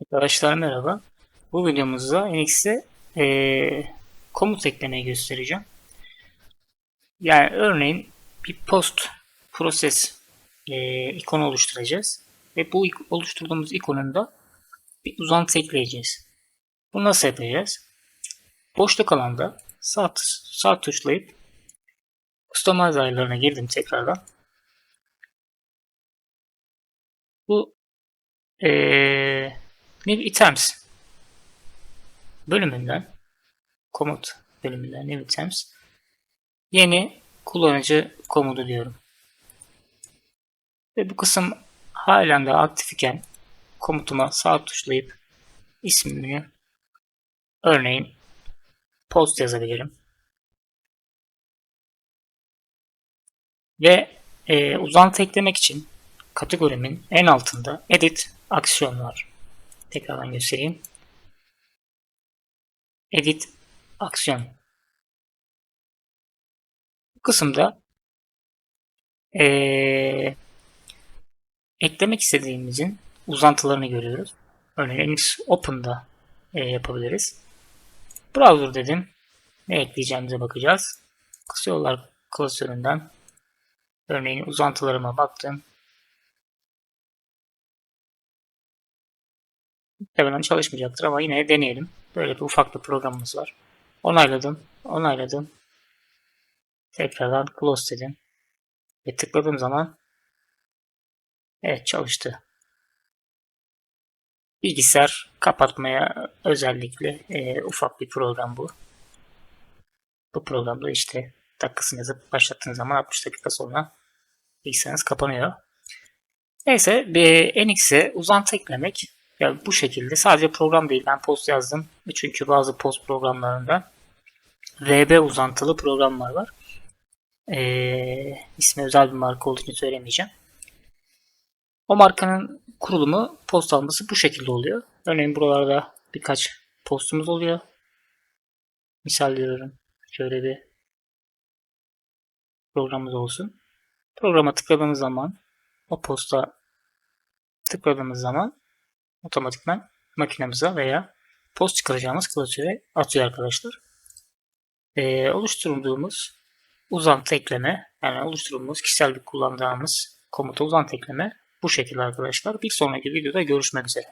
Arkadaşlar merhaba. Bu videomuzda NX'e eee komut eklemeyi göstereceğim. Yani örneğin bir post proses eee ikonu oluşturacağız. Ve bu oluşturduğumuz ikonun da bir uzantı ekleyeceğiz. Bunu nasıl yapacağız? Boşluk alanda sağ, sağ tuşlayıp Customize ayarlarına girdim tekrardan. Bu eee New Items bölümünden komut bölümünden New Items yeni kullanıcı komutu diyorum. Ve bu kısım halen de aktif iken komutuma sağ tuşlayıp ismini örneğin post yazabilirim. Ve e, uzantı eklemek için kategorimin en altında edit aksiyon var. Tekrardan göstereyim. Edit aksiyon. Bu kısımda ee, eklemek istediğimizin uzantılarını görüyoruz. Örneğin MX Open'da ee, yapabiliriz. Browser dedim. Ne ekleyeceğimize bakacağız. Kısa yollar klasöründen örneğin uzantılarıma baktım. Muhtemelen çalışmayacaktır ama yine deneyelim. Böyle bir ufak bir programımız var. Onayladım. Onayladım. Tekrardan close dedim. Ve tıkladığım zaman evet çalıştı. Bilgisayar kapatmaya özellikle e, ufak bir program bu. Bu programda işte dakikasını yazıp başlattığınız zaman 60 dakika sonra bilgisayarınız kapanıyor. Neyse bir NX'e uzantı eklemek yani bu şekilde sadece program değil ben post yazdım. Çünkü bazı post programlarında VB uzantılı programlar var. Ee, ismi özel bir marka olduğu için söylemeyeceğim. O markanın kurulumu post alması bu şekilde oluyor. Örneğin buralarda birkaç postumuz oluyor. Misal veriyorum. Şöyle bir programımız olsun. Programa tıkladığımız zaman o posta tıkladığımız zaman otomatikman makinemize veya post çıkaracağımız klasöre atıyor arkadaşlar. Ee, oluşturduğumuz uzantı ekleme yani oluşturduğumuz kişisel bir kullandığımız komuta uzantı ekleme bu şekilde arkadaşlar. Bir sonraki videoda görüşmek üzere.